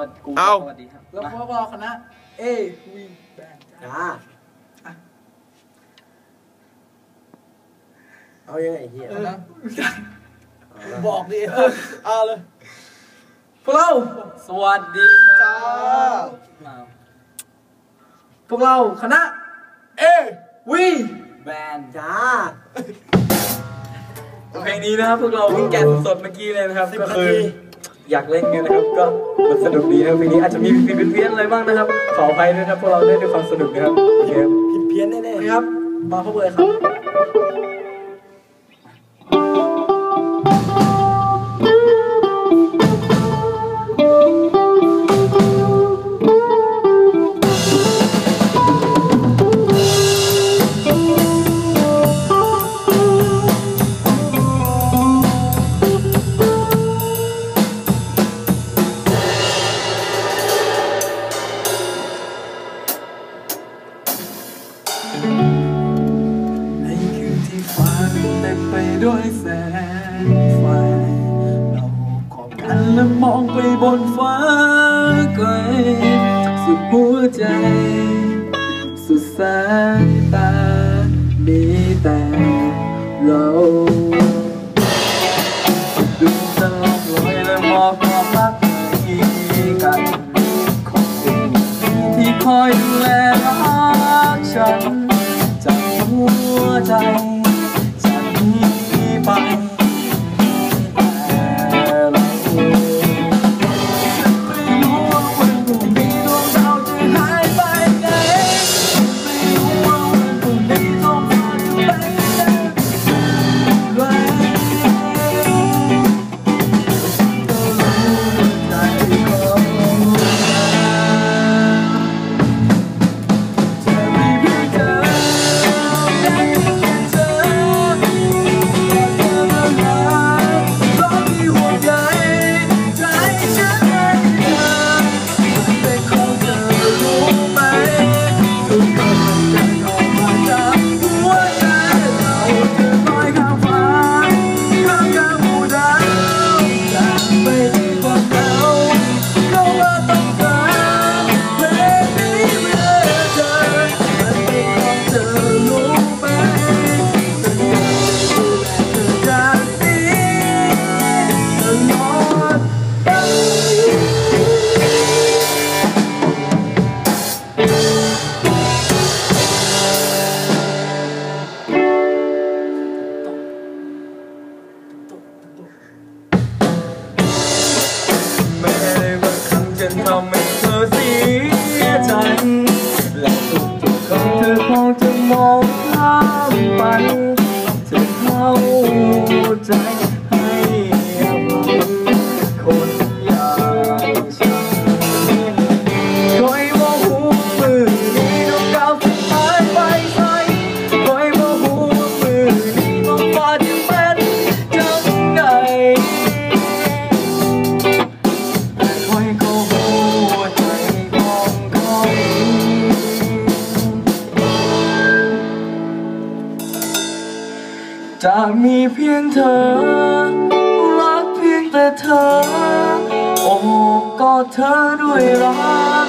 วัสดีกูเอา สวัสดีครับแล้วมาพวกเราคณะเอวีแบนจ้าเอายังไงเฮียเออเอาละบอกดิเออเอาเลยพวกเราสวัสดีจ้ามาพวกเราคณะเอวีแบนด์จ้าเพลงนี้นะครับพวกเราเพิ่งแกะสดๆเมื่อกี้เลยนะครับสิบก็นาคือ ที อยากเล่นกันนะครับ ก็มันสนุกดีนะครับเพลงนี้อาจจะมีผิดเพี้ยนๆอะไรบ้างนะครับ ขออภัยด้วยนะครับพวกเราเล่นด้วยความสนุกนะครับโอเคผิดเพี้ยนแน่นะครับมาพบเลยครับ ในคืนที่ฟ้าเต็มไปด้วยแสงไฟ เรากอดกันและมองไปบนฟ้าไกล สุดหัวใจ สุดสายตา มีแต่เราดูตลอดลอยและมองความรักให้กันขอบคุณที่คอยดูแล ฉันจากหัวใจ จะมีเพียงเธอ รักเพียงแต่เธอ โอบกอดเธอด้วยรัก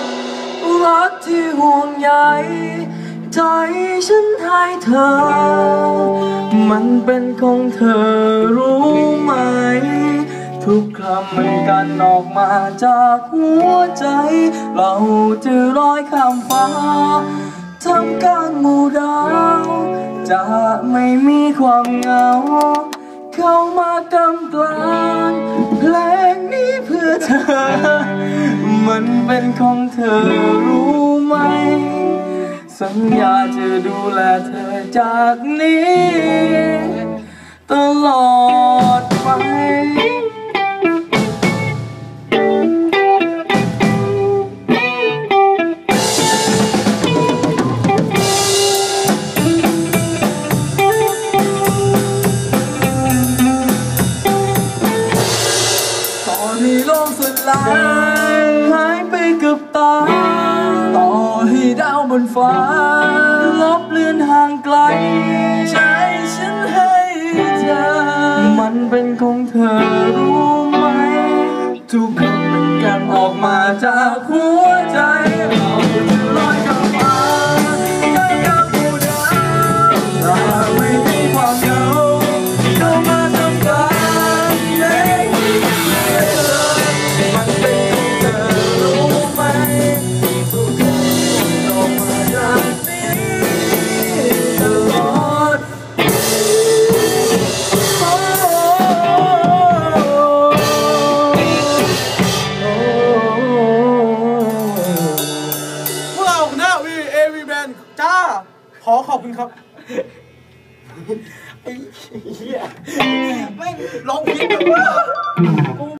รักที่ห่วงใยใจฉันให้เธอ มันเป็นของเธอรู้ไหม ทุกคำมันกันออกมาจากหัวใจ เราจะลอยข้ามฟ้าทำกลางหมู่ดาว จะไม่มีความเหงา เข้ามากำกลางเพลงนี้เพื่อเธอ มันเป็นของเธอรู้ไหม สัญญาจะดูแลเธอจากนี้ ตลอด ฟ้าลบเลือนห่างไกล ใจฉันให้เธอ มันเป็นของเธอรู้ไหม ทุกคำเป็นการออกมาจากหัวใจ นจ้า ขอขอบคุณครับไอ้เหี้ยไม่ร้องผิดแบบ